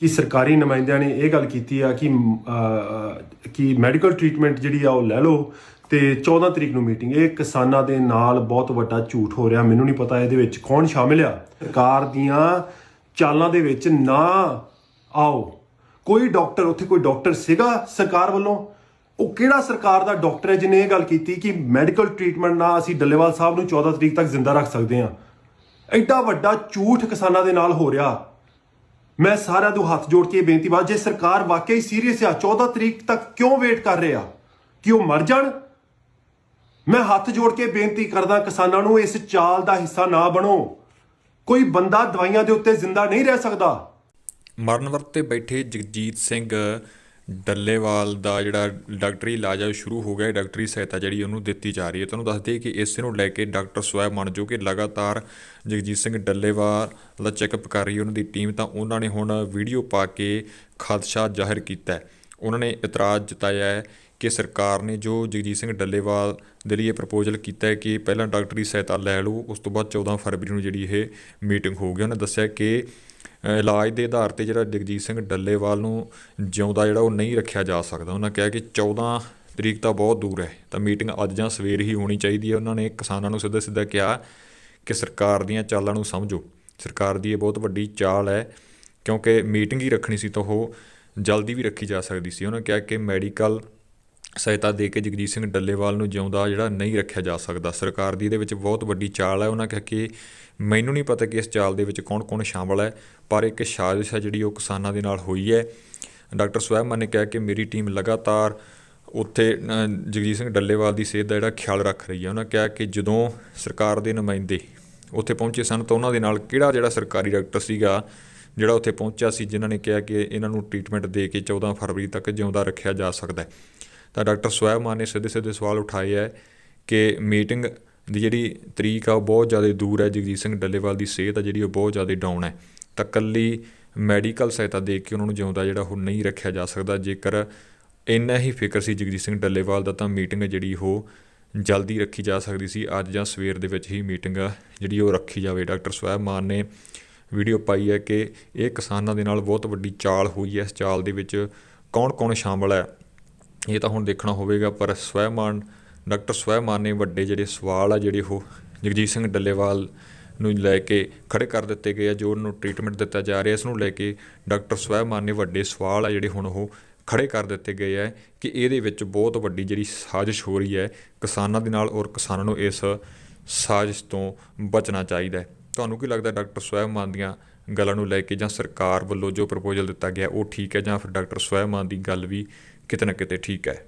ਕਿ ਸਰਕਾਰੀ ਨੁਮਾਇੰਦਿਆਂ ਨੇ ਇਹ ਗੱਲ ਕੀਤੀ ਆ ਕਿ ਕਿ ਮੈਡੀਕਲ ਟ੍ਰੀਟਮੈਂਟ ਜਿਹੜੀ ਆ ਉਹ ਲੈ ਲਓ ਤੇ 14 ਤਰੀਕ ਨੂੰ ਮੀਟਿੰਗ। ਇਹ ਕਿਸਾਨਾਂ ਦੇ ਨਾਲ ਬਹੁਤ ਵੱਡਾ ਝੂਠ ਹੋ ਰਿਹਾ, ਮੈਨੂੰ ਨਹੀਂ ਪਤਾ ਇਹਦੇ ਵਿੱਚ ਕੌਣ ਸ਼ਾਮਿਲ ਆ। ਸਰਕਾਰ ਦੀਆਂ ਚਾਲਾਂ ਦੇ ਵਿੱਚ ਨਾ ਆਓ। ਕੋਈ ਡਾਕਟਰ, ਉੱਥੇ ਕੋਈ ਡਾਕਟਰ ਸੀਗਾ ਸਰਕਾਰ ਵੱਲੋਂ? ਉਹ ਕਿਹੜਾ ਸਰਕਾਰ ਦਾ ਡਾਕਟਰ ਹੈ ਜਿਹਨੇ ਇਹ ਗੱਲ ਕੀਤੀ ਕਿ ਮੈਡੀਕਲ ਟ੍ਰੀਟਮੈਂਟ ਨਾਲ ਅਸੀਂ ਡੱਲੇਵਾਲ ਸਾਹਿਬ ਨੂੰ 14 ਤਰੀਕ ਤੱਕ ਜ਼ਿੰਦਾ ਰੱਖ ਸਕਦੇ ਹਾਂ? ਐਡਾ ਵੱਡਾ ਝੂਠ ਕਿਸਾਨਾਂ ਦੇ ਨਾਲ ਹੋ ਰਿਹਾ। ਮੈਂ ਸਾਰਿਆਂ ਨੂੰ ਹੱਥ ਜੋੜ ਕੇ ਬੇਨਤੀ ਬਾ ਜੇ ਸਰਕਾਰ ਵਾਕਈ ਸੀਰੀਅਸ ਆ 14 ਤਰੀਕ ਤੱਕ ਕਿਉਂ ਵੇਟ ਕਰ ਰਹੇ? ਆ ਕਿ ਉਹ ਮਰ ਜਾਣ? ਮੈਂ ਹੱਥ ਜੋੜ ਕੇ ਬੇਨਤੀ ਕਰਦਾ ਕਿਸਾਨਾਂ ਨੂੰ, ਇਸ ਚਾਲ ਦਾ ਹਿੱਸਾ ਨਾ ਬਣੋ। ਕੋਈ ਬੰਦਾ ਦਵਾਈਆਂ ਦੇ ਉੱਤੇ ਜ਼ਿੰਦਾ ਨਹੀਂ ਰਹਿ ਸਕਦਾ। ਮਰਨ ਵਰਤ ਤੇ ਬੈਠੇ ਜਗਜੀਤ ਸਿੰਘ ਡੱਲੇਵਾਲ ਦਾ ਜਿਹੜਾ ਡਾਕਟਰੀ ਇਲਾਜ ਆ ਸ਼ੁਰੂ ਹੋ ਗਿਆ ਡਾਕਟਰੀ ਸਹਾਇਤਾ ਜਿਹੜੀ ਉਹਨੂੰ ਦਿੱਤੀ ਜਾ ਰਹੀ ਹੈ। ਤੁਹਾਨੂੰ ਦੱਸ ਦਈਏ ਕਿ ਇਸ ਨੂੰ ਲੈ ਕੇ ਡਾਕਟਰ ਸਵੈ ਮਨ ਜੋ ਕਿ ਲਗਾਤਾਰ ਜਗਜੀਤ ਸਿੰਘ ਡੱਲੇਵਾਲ ਦਾ ਚੈੱਕਅਪ ਕਰ ਰਹੀ ਹੈ ਉਹਨਾਂ ਦੀ ਟੀਮ, ਤਾਂ ਉਹਨਾਂ ਨੇ ਹੁਣ ਵੀਡੀਓ ਪਾ ਕੇ ਖਦਸ਼ਾ ਜ਼ਾਹਿਰ ਕੀਤਾ ਹੈ। ਉਹਨਾਂ ਨੇ ਇਤਰਾਜ਼ ਜਤਾਇਆ ਹੈ ਕਿ ਸਰਕਾਰ ਨੇ ਜੋ ਜਗਜੀਤ ਸਿੰਘ ਡੱਲੇਵਾਲ ਦੇ ਲਈ ਇਹ ਪ੍ਰਪੋਜ਼ਲ ਕੀਤਾ ਹੈ ਕਿ ਪਹਿਲਾਂ ਡਾਕਟਰੀ ਸਹਾਇਤਾ ਲੈ ਲਓ, ਉਸ ਤੋਂ ਬਾਅਦ 14 ਫਰਵਰੀ ਨੂੰ ਜਿਹੜੀ ਇਹ ਮੀਟਿੰਗ ਹੋਊਗੀ। ਉਹਨਾਂ ਦੱਸਿਆ ਕਿ ਇਲਾਜ ਦੇ ਆਧਾਰ ਤੇ ਜਿਹੜਾ ਜਗਜੀਤ ਸਿੰਘ ਡੱਲੇਵਾਲ ਨੂੰ ਜਿਉਂਦਾ ਜਿਹੜਾ ਉਹ ਨਹੀਂ ਰੱਖਿਆ ਜਾ ਸਕਦਾ। ਉਹਨਾਂ ਕਿਹਾ ਕਿ 14 ਤਰੀਕ ਤਾਂ ਬਹੁਤ ਦੂਰ ਹੈ, ਤਾਂ ਮੀਟਿੰਗ ਅੱਜ ਜਾਂ ਸਵੇਰ ਹੀ ਹੋਣੀ ਚਾਹੀਦੀ ਹੈ। ਉਹਨਾਂ ਨੇ ਕਿਸਾਨਾਂ ਨੂੰ ਸਿੱਧਾ ਸਿੱਧਾ ਕਿਹਾ ਕਿ ਸਰਕਾਰ ਦੀਆਂ ਚਾਲਾਂ ਨੂੰ ਸਮਝੋ। ਸਰਕਾਰ ਦੀ ਇਹ ਬਹੁਤ ਵੱਡੀ ਚਾਲ ਹੈ, ਕਿਉਂਕਿ ਮੀਟਿੰਗ ਹੀ ਰੱਖਣੀ ਸੀ ਤਾਂ ਉਹ ਜਲਦੀ ਵੀ ਰੱਖੀ ਜਾ ਸਕਦੀ ਸੀ। ਉਹਨਾਂ ਕਿਹਾ ਕਿ ਮੈਡੀਕਲ ਸਹਾਇਤਾ ਦੇ ਕੇ ਜਗਜੀਤ ਸਿੰਘ ਡੱਲੇਵਾਲ ਨੂੰ ਜਿਉਂਦਾ ਜਿਹੜਾ ਨਹੀਂ ਰੱਖਿਆ ਜਾ ਸਕਦਾ। ਸਰਕਾਰ ਦੀ ਇਹਦੇ ਵਿੱਚ ਬਹੁਤ ਵੱਡੀ ਚਾਲ ਹੈ। ਉਹਨਾਂ ਕਿਹਾ ਕਿ ਮੈਨੂੰ ਨਹੀਂ ਪਤਾ ਕਿ ਇਸ ਚਾਲ ਦੇ ਵਿੱਚ ਕੌਣ-ਕੌਣ ਸ਼ਾਮਲ ਹੈ, ਪਰ ਇੱਕ ਸਾਜ਼ਿਸ਼ ਹੈ ਜਿਹੜੀ ਉਹ ਕਿਸਾਨਾਂ ਦੇ ਨਾਲ ਹੋਈ ਹੈ। ਡਾਕਟਰ ਸਵੈਮਨ ਨੇ ਕਿਹਾ ਕਿ ਮੇਰੀ ਟੀਮ ਲਗਾਤਾਰ ਉੱਥੇ ਜਗਜੀਤ ਸਿੰਘ ਡੱਲੇਵਾਲ ਦੀ ਸਿਹਤ ਦਾ ਜਿਹੜਾ ਖਿਆਲ ਰੱਖ ਰਹੀ ਹੈ। ਉਹਨਾਂ ਕਿਹਾ ਕਿ ਜਦੋਂ ਸਰਕਾਰ ਦੇ ਨੁਮਾਇੰਦੇ ਉੱਥੇ ਪਹੁੰਚੇ ਸਨ ਤਾਂ ਉਹਨਾਂ ਦੇ ਨਾਲ ਕਿਹੜਾ ਜਿਹੜਾ ਸਰਕਾਰੀ ਡਾਕਟਰ ਸੀਗਾ ਜਿਹੜਾ ਉੱਥੇ ਪਹੁੰਚਿਆ ਸੀ, ਜਿਨ੍ਹਾਂ ਨੇ ਕਿਹਾ ਕਿ ਇਹਨਾਂ ਨੂੰ ਟ੍ਰੀਟਮੈਂਟ ਦੇ ਕੇ 14 ਫਰਵਰੀ ਤੱਕ ਜਿਉਂਦਾ ਰੱਖਿਆ ਜਾ ਸਕਦਾ ਹੈ। ਤਾਂ ਡਾਕਟਰ ਸਵੈਬ ਮਾਨ ਨੇ ਸਿੱਧੇ ਸਿੱਧੇ ਸਵਾਲ ਉਠਾਏ ਹੈ ਕਿ ਮੀਟਿੰਗ ਦੀ ਜਿਹੜੀ ਤਰੀਕ ਆ ਉਹ ਬਹੁਤ ਜ਼ਿਆਦਾ ਦੂਰ ਹੈ, ਜਗਜੀਤ ਸਿੰਘ ਡੱਲੇਵਾਲ ਦੀ ਸਿਹਤ ਆ ਜਿਹੜੀ ਉਹ ਬਹੁਤ ਜ਼ਿਆਦਾ ਡਾਊਨ ਹੈ। ਤਾਂ ਕੱਲੀ ਮੈਡੀਕਲ ਸਹਾਇਤਾ ਦੇ ਕੇ ਉਹਨਾਂ ਨੂੰ ਜਿਉਂਦਾ ਜਿਹੜਾ ਉਹ ਨਹੀਂ ਰੱਖਿਆ ਜਾ ਸਕਦਾ। ਜੇਕਰ ਇੰਨਾ ਹੀ ਫਿਕਰ ਸੀ ਜਗਜੀਤ ਸਿੰਘ ਡੱਲੇਵਾਲ ਦਾ, ਤਾਂ ਮੀਟਿੰਗ ਜਿਹੜੀ ਉਹ ਜਲਦੀ ਰੱਖੀ ਜਾ ਸਕਦੀ ਸੀ। ਅੱਜ ਜਾਂ ਸਵੇਰ ਦੇ ਵਿੱਚ ਹੀ ਮੀਟਿੰਗ ਜਿਹੜੀ ਉਹ ਰੱਖੀ ਜਾਵੇ। ਡਾਕਟਰ ਸਵੈਬ ਮਾਨ ਨੇ ਵੀਡੀਓ ਪਾਈ ਹੈ ਕਿ ਇਹ ਕਿਸਾਨਾਂ ਦੇ ਨਾਲ ਬਹੁਤ ਵੱਡੀ ਚਾਲ ਹੋਈ ਹੈ। ਇਸ ਚਾਲ ਦੇ ਵਿੱਚ ਕੌਣ-ਕੌਣ ਸ਼ਾਮਲ ਹੈ? ਇਹ ਤਾਂ ਹੁਣ ਦੇਖਣਾ ਹੋਵੇਗਾ, ਪਰ ਸਵੈਮਾਨ, ਡਾਕਟਰ ਸਵੈਮਾਨ ਨੇ ਵੱਡੇ ਜਿਹੜੇ ਸਵਾਲ ਆ, ਜਿਹੜੇ ਉਹ ਜਗਜੀਤ ਸਿੰਘ ਡੱਲੇਵਾਲ ਨੂੰ ਲੈ ਕੇ ਖੜੇ ਕਰ ਦਿੱਤੇ ਗਏ ਆ, ਜੋ ਉਹਨੂੰ ਟ੍ਰੀਟਮੈਂਟ ਦਿੱਤਾ ਜਾ ਰਿਹਾ, ਇਸ ਨੂੰ ਲੈ ਕੇ ਡਾਕਟਰ ਸਵੈਮਾਨ ਨੇ ਵੱਡੇ ਸਵਾਲ ਆ, ਜਿਹੜੇ ਹੁਣ ਉਹ ਖੜੇ ਕਰ ਦਿੱਤੇ ਗਏ ਆ ਕਿ ਇਹਦੇ ਵਿੱਚ ਬਹੁਤ ਵੱਡੀ ਜਿਹੜੀ ਸਾਜ਼ਿਸ਼ ਹੋ ਰਹੀ ਹੈ, ਕਿਸਾਨਾਂ ਦੇ ਨਾਲ ਔਰ ਕਿਸਾਨਾਂ ਨੂੰ ਇਸ ਸਾਜ਼ਿਸ਼ ਤੋਂ ਬਚਣਾ ਚਾਹੀਦਾ ਹੈ। ਤੁਹਾਨੂੰ ਕੀ ਲੱਗਦਾ ਡਾਕਟਰ ਸਵੈਮਾਨ ਦੀਆਂ ਗੱਲਾਂ ਨੂੰ ਲੈ ਕੇ ਜਾਂ ਸਰਕਾਰ ਵੱਲੋਂ ਜੋ ਪ੍ਰਪੋਜ਼ਲ ਦਿੱਤਾ ਗਿਆ, ਉਹ ਠੀਕ ਹੈ ਜਾਂ ਫਿਰ ਡਾਕਟਰ ਸਵੈਮਾਨ ਦੀ ਗੱਲ ਵੀ ਕਿਤੇ ਨਾ ਕਿਤੇ ਠੀਕ ਹੈ।